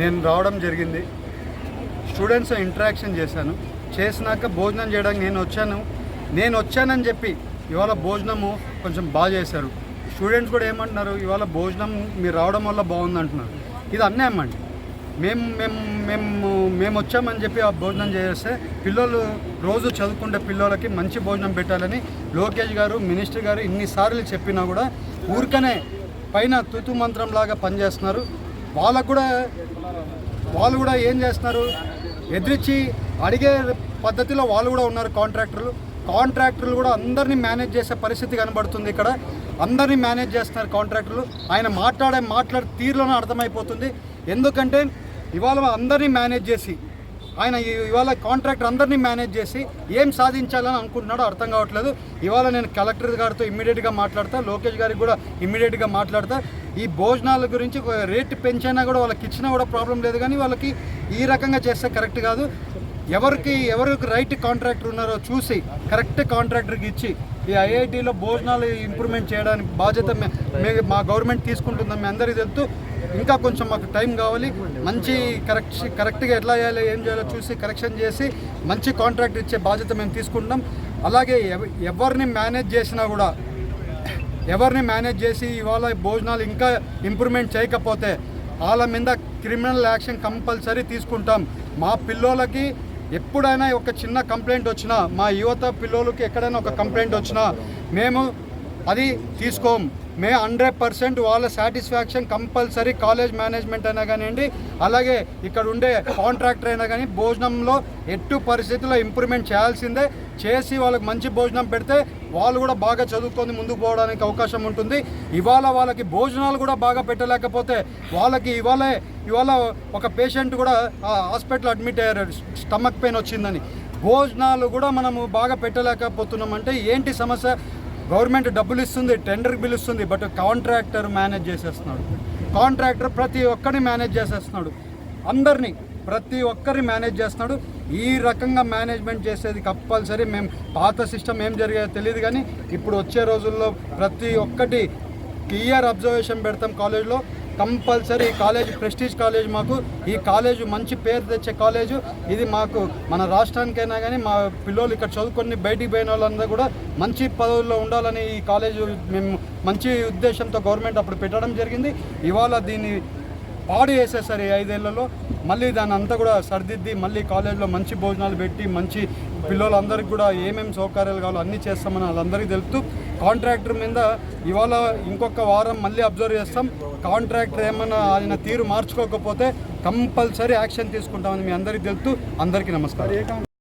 నేను రావడం జరిగింది. స్టూడెంట్స్ ఇంటరాక్షన్ చేశాను. చేసినాక భోజనం చేయడానికి నేను వచ్చాను. నేను వచ్చానని చెప్పి ఇవాళ భోజనము కొంచెం బాగా చేశారు. స్టూడెంట్స్ కూడా ఏమంటున్నారు ఇవాళ భోజనం మీరు రావడం వల్ల బాగుంది అంటున్నారు. ఇది అన్యాయం అండి. మేము మేము మేము మేము వచ్చామని చెప్పి ఆ భోజనం చేస్తే పిల్లలు రోజు చదువుకుంటే పిల్లలకి మంచి భోజనం పెట్టాలని లోకేష్ గారు మినిస్టర్ గారు ఇన్నిసార్లు చెప్పినా కూడా ఊరికనే పైన తుతు మంత్రం లాగా పనిచేస్తున్నారు. వాళ్ళకు కూడా వాళ్ళు కూడా ఏం చేస్తున్నారు? ఎదిరించి అడిగే పద్ధతిలో వాళ్ళు కూడా ఉన్నారు కాంట్రాక్టర్లు. కాంట్రాక్టర్లు కూడా అందరినీ మేనేజ్ చేసే పరిస్థితి కనబడుతుంది ఇక్కడ. అందరినీ మేనేజ్ చేస్తున్నారు కాంట్రాక్టర్లు. ఆయన మాట్లాడే మాట్లాడే తీరులోనే అర్థమైపోతుంది. ఎందుకంటే ఇవాళ అందరినీ మేనేజ్ చేసి ఆయన ఇవాళ కాంట్రాక్టర్ అందరినీ మేనేజ్ చేసి ఏం సాధించాలని అనుకుంటున్నాడో అర్థం కావట్లేదు. ఇవాళ నేను కలెక్టర్ గారితో ఇమ్మీడియట్గా మాట్లాడతా లోకేష్ గారికి కూడా ఇమ్మీడియట్గా మాట్లాడతా. ఈ భోజనాల గురించి రేటు పెంచైనా కూడా వాళ్ళకి ఇచ్చినా కూడా ప్రాబ్లం లేదు కానీ వాళ్ళకి ఈ రకంగా చేస్తే కరెక్ట్ కాదు. ఎవరికి ఎవరికి రైట్ కాంట్రాక్టర్ ఉన్నారో చూసి కరెక్ట్ కాంట్రాక్టర్కి ఇచ్చి ఈ ఐఐటిలో భోజనాలు ఇంప్రూవ్మెంట్ చేయడానికి బాధ్యత మా గవర్నమెంట్ తీసుకుంటుందని మీ అందరికీ తెలుపుతూ ఇంకా కొంచెం మాకు టైం కావాలి. మంచి కరెక్ట్ కరెక్ట్గా ఎట్లా చేయాలో ఏం చేయాలో చూసి కరెక్షన్ చేసి మంచి కాంట్రాక్ట్ ఇచ్చే బాధ్యత మేము తీసుకుంటున్నాం. అలాగే ఎవ- ఎవరిని మేనేజ్ చేసినా కూడా ఎవరిని మేనేజ్ చేసి ఇవాళ భోజనాలు ఇంకా ఇంప్రూవ్మెంట్ చేయకపోతే వాళ్ళ మీద క్రిమినల్ యాక్షన్ కంపల్సరీ తీసుకుంటాం. మా పిల్లోలకి ఎప్పుడైనా ఒక చిన్న కంప్లైంట్ వచ్చినా మా యువత పిల్లోలకి ఎక్కడైనా ఒక కంప్లైంట్ వచ్చినా మేము అది తీసుకోం. మే హండ్రెడ్ పర్సెంట్ వాళ్ళ సాటిస్ఫాక్షన్ కంపల్సరీ కాలేజ్ మేనేజ్మెంట్ అయినా కానివ్వండి అలాగే ఇక్కడ ఉండే కాంట్రాక్టర్ అయినా కానీ భోజనంలో ఎట్టు పరిస్థితుల్లో ఇంప్రూవ్మెంట్ చేయాల్సిందే. చేసి వాళ్ళకి మంచి భోజనం పెడితే వాళ్ళు కూడా బాగా చదువుకొని ముందుకు పోవడానికి అవకాశం ఉంటుంది. ఇవాళ వాళ్ళకి భోజనాలు కూడా బాగా పెట్టలేకపోతే వాళ్ళకి ఇవాళ ఇవాళ ఒక పేషెంట్ కూడా హాస్పిటల్ అడ్మిట్ అయ్యారు. స్టమక్ పెయిన్ వచ్చిందని. భోజనాలు కూడా మనము బాగా పెట్టలేకపోతున్నాం అంటే ఏంటి సమస్య? గవర్నమెంట్ డబ్బులు ఇస్తుంది టెండర్ పిలుస్తుంది బట్ కాంట్రాక్టర్ మేనేజ్ చేసేస్తున్నాడు. కాంట్రాక్టర్ ప్రతి ఒక్కరిని మేనేజ్ చేసేస్తున్నాడు. అందరినీ ప్రతి ఒక్కరిని మేనేజ్ చేస్తున్నాడు. ఈ రకంగా మేనేజ్మెంట్ చేసేది కంపల్సరీ మేము పాత సిస్టమ్ ఏం జరిగేదో తెలియదు కానీ ఇప్పుడు వచ్చే రోజుల్లో ప్రతి ఒక్కటి క్లియర్ అబ్జర్వేషన్ పెడతాం కాలేజ్లో. కంపల్సరీ ఈ కాలేజ్ ప్రెస్టీజ్ కాలేజ్ మాకు. ఈ కాలేజ్ మంచి పేరు తెచ్చే కాలేజు. ఇది మాకు మన రాష్ట్రానికైనా కానీ మా పిల్లలు ఇక్కడ చదువుకొని బయటికి పోయిన వాళ్ళందరూ కూడా మంచి పదవుల్లో ఉండాలని ఈ కాలేజు మేము మంచి ఉద్దేశంతో గవర్నమెంట్ అప్పుడు పెట్టడం జరిగింది. ఇవాళ దీన్ని పాడు వేసేసారు ఈ ఐదేళ్ళలో. మళ్ళీ దాని అంతా కూడా సరిదిద్ది మళ్ళీ కాలేజ్లో మంచి భోజనాలు పెట్టి మంచి పిల్లలందరికీ కూడా ఏమేమి సౌకర్యాలు కావాలో అన్నీ చేస్తామని వాళ్ళందరికీ తెలుపుతూ కాంట్రాక్టర్ మీద ఇవాళ ఇంకొక వారం మళ్ళీ అబ్జర్వ్ చేస్తాం. కాంట్రాక్టర్ ఏమైనా ఆయన తీరు మార్చుకోకపోతే కంపల్సరీ యాక్షన్ తీసుకుంటామని మీ అందరికీ తెలుపుతూ అందరికీ నమస్కారం.